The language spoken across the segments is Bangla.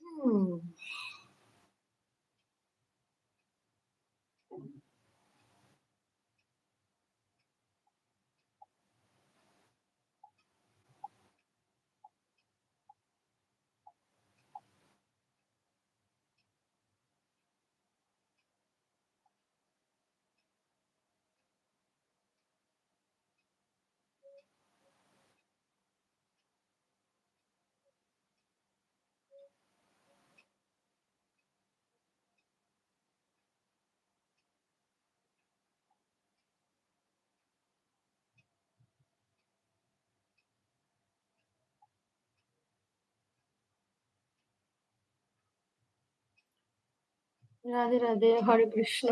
hmm, রাধে, রাধে, হরে কৃষ্ণ।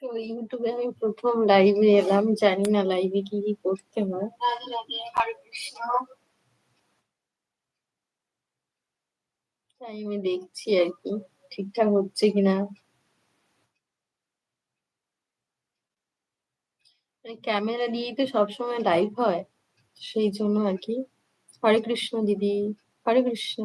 তো এ আমি ১ম লাইভে এলাম। জানি না লাইভে কি, কি করতে হয়। রাধে, রাধে, হরে কৃষ্ণ। তাই আমি দেখছি আরকি ঠিকঠাক হচ্ছে কিনা। মানে ক্যামেরা দিয়েই তো সবসময় লাইভ হয়। সেই জন্য আর কি হরে কৃষ্ণ দিদি, হরে কৃষ্ণ।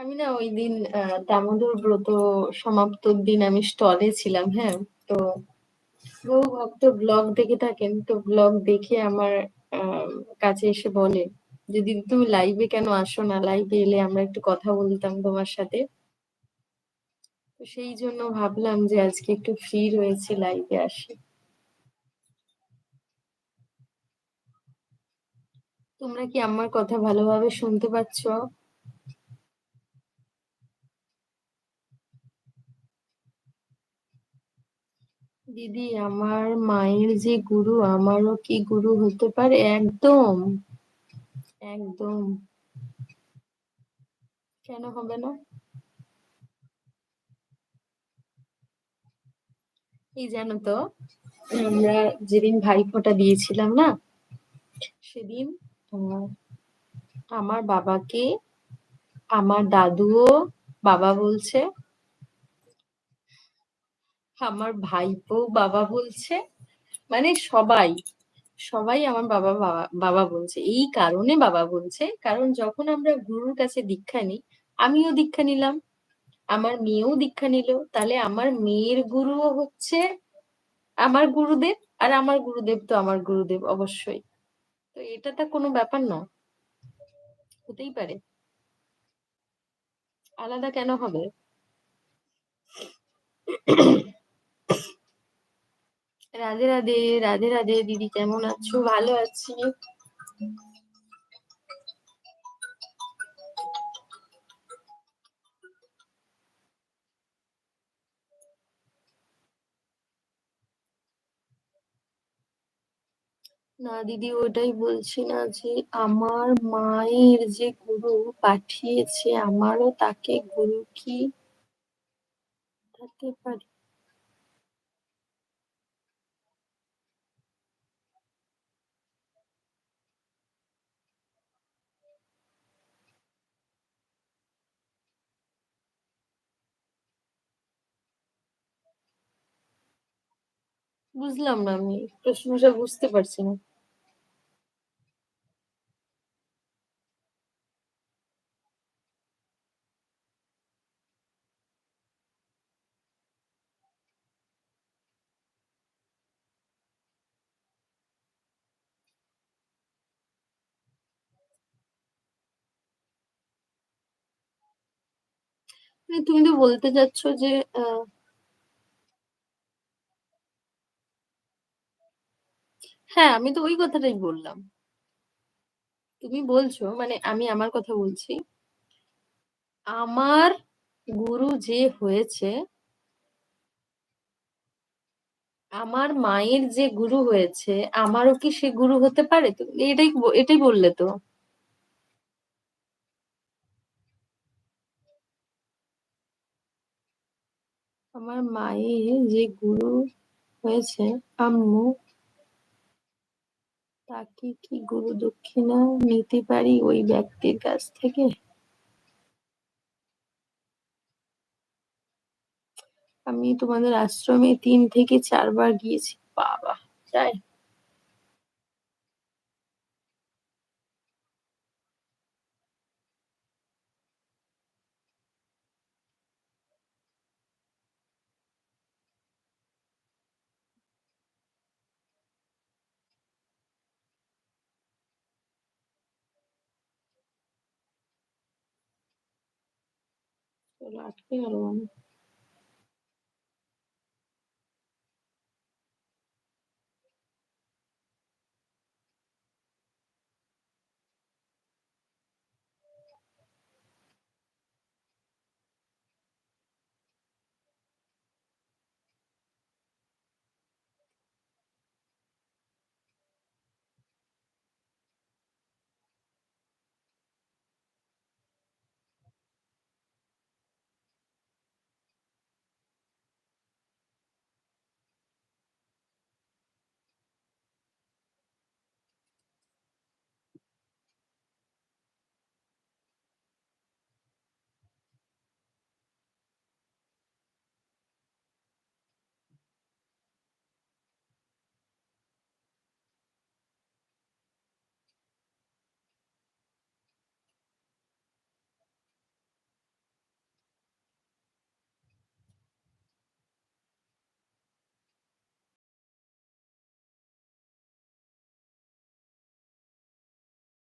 আমি না ঐদিন আ দামোদর ব্রত সমাপ্তর দিন আমি স্টলে ছিলাম, হ্যাঁ? তো বহু ভক্ত ব্লগ দেখে থাকেন। তো ব্লগ দেখে আমার কাছে এসে বলে যে, "দিদি তুমি লাইভে কেন আসো না? লাইভে এলে আমরা একটু কথা বলতাম তোমার সাথে।" তো সেই জন্য ভাবলাম যে আজকে একটু ফ্রি রয়েছি লাইভে আসি। তোমরা কি আমার কথা ভালোভাবে শুনতে পাচ্ছ? দিদি আমার মায়ের যে গুরু আমারও কি গুরু হতে পারে? একদম, একদম। কেন হবে না? এই জানো তো আমরা যেদিন ভাইফোঁটা দিয়েছিলাম না? সেদিন আমার বাবাকে আমার দাদুও বাবা বলছে। আমার ভাইপোও বাবা বলছে। মানে সবাই, সবাই আমার বাবা, বাবা, বাবা বলছে। এই কারণে বাবা বলছে, কারণ যখন আমরা গুরুর কাছে দীক্ষা নিই, আমিও দীক্ষা নিলাম। আমার মেয়েও দীক্ষা নিল। তাহলে আমার মেয়ের গুরুও হচ্ছে আমার গুরুদেব, আর আমার গুরুদেব তো আমার গুরুদেব অবশ্যই। তো এটা তো কোনো ব্যাপার না। হতেই পারে। আলাদা কেন হবে? রাধে, রাধে, রাধে, রাধে দিদি কেমন আছো? ভালো আছি। না দিদি ওটাই বলছি না যে আমার মায়ের যে গুরু পাঠিয়েছে আমারও তাকে গুরু কি হতে পারে? বুঝলাম না আমি প্রশ্নটা বুঝতে পারছি না। মানে তুমি তো বলতে চাচ্ছ যে আ হ্যাঁ, আমি তো ওই কথাটাই বললাম। তুমি বলছো মানে আমি আমার কথা বলছি। আমার গুরু যে হয়েছে আমার মায়ের যে গুরু হয়েছে, আমারও কি সে গুরু হতে পারে? তো এটাই এটাই বললে তো? আমার মায়ের যে গুরু হয়েছে আম্মু তাকে কি গুরুদক্ষিণা নিতে পারি ওই ব্যক্তির কাছ থেকে? আমি তোমাদের আশ্রমে তিন থেকে চারবার গিয়েছি। বাবা! তাই? Well, I think I don't want